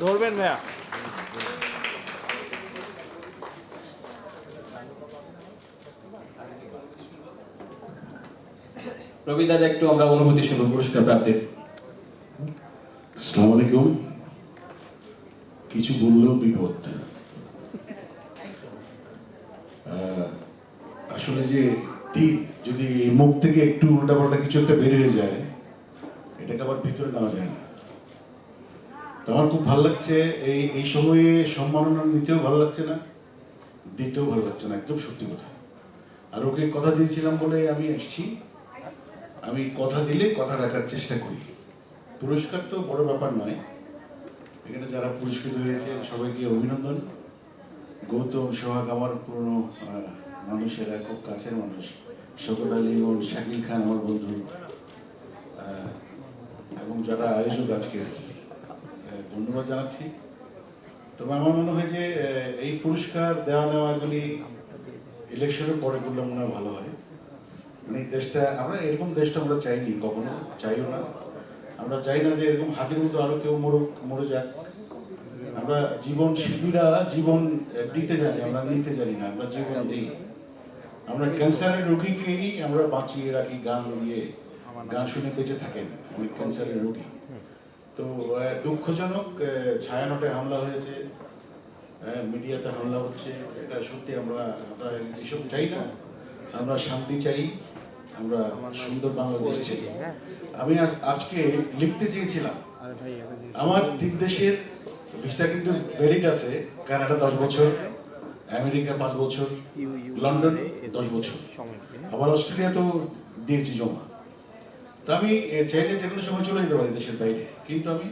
ধরবেন ভাইয়া। রবিদার একটু আমরা অনুভূতি শুনব পুরস্কার প্রাপ্তির। আসসালামু আলাইকুম। কিছু বললেও বিপদ। আহ, আসলে যে তীর যদি মুখ থেকে একটু উল্টাপাল্টা কিছু একটা বের হয়ে যায় এটাকে আবার ভিতরে নেওয়া যায় না। তো আমার খুব ভালো লাগছে, এই এই সময়ে সম্মাননা নিতেও ভালো লাগছে না, দিতেও ভালো লাগছে না, একদম সত্যি কথা। আর ওকে কথা দিয়েছিলাম বলে আমি এসেছি আমি কথা দিলে কথা রাখার চেষ্টা করি। পুরস্কার তো বড় ব্যাপার নয়। এখানে যারা পুরস্কৃত হয়েছে, সবাইকে অভিনন্দন। গৌতম, সোহাগ আমার পুরনো মানুষেরা খুব কাছের মানুষ। শকত আলী শাকিল খান, আমার বন্ধু। এবং যারা আয়োজক আজকের ধন্যবাদ জানাচ্ছি। তবে আমার মনে হয় যে এই পুরস্কার দেওয়া নেওয়াগুলি ইলেকশনের পরে করলে মনে হয় ভালো হয়। মানে দেশটা, আমরা এরকম দেশটা আমরা চাইনি কখনো, চাইও না। আমরা চাই না যে এরকম হাতির মতো আরও কেউ মরুক, মরে যাক। আমরা জীবন শিল্পীরা জীবন দিতে জানি, আমরা নিতে জানি না, আমরা জীবন দিই। আমরা ক্যান্সারের রোগীকেই আমরা বাঁচিয়ে রাখি, গান দিয়ে। গান শুনে বেঁচে থাকেন অনেক ক্যান্সারের রোগী। তো দুঃখজনক ছায়ানটে হামলা হয়েছে মিডিয়াতে হামলা হচ্ছে এটা সত্যি আমরা আমরা এসব চাই না। আমরা শান্তি চাই আমরা সুন্দর বাংলাদেশ চাই। আমি আজকে লিখতে চেয়েছিলাম। আমার তিন দেশের ভিসা কিন্তু ভ্যালিড আছে কানাডা দশ বছর আমেরিকা পাঁচ বছর লন্ডন দশ বছর। আবার অস্ট্রেলিয়া তো দিয়েছি জমা। তো আমি চাইলে যে কোনো সময় চলে যেতে পারি দেশের বাইরে। কিন্তু আমি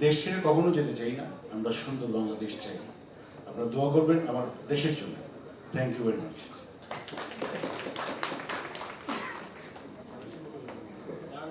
দেশে কখনো যেতে চাই না। আমরা সুন্দর বাংলাদেশ চাই। আপনারা দোয়া করবেন আমার দেশের জন্য। Thank you very much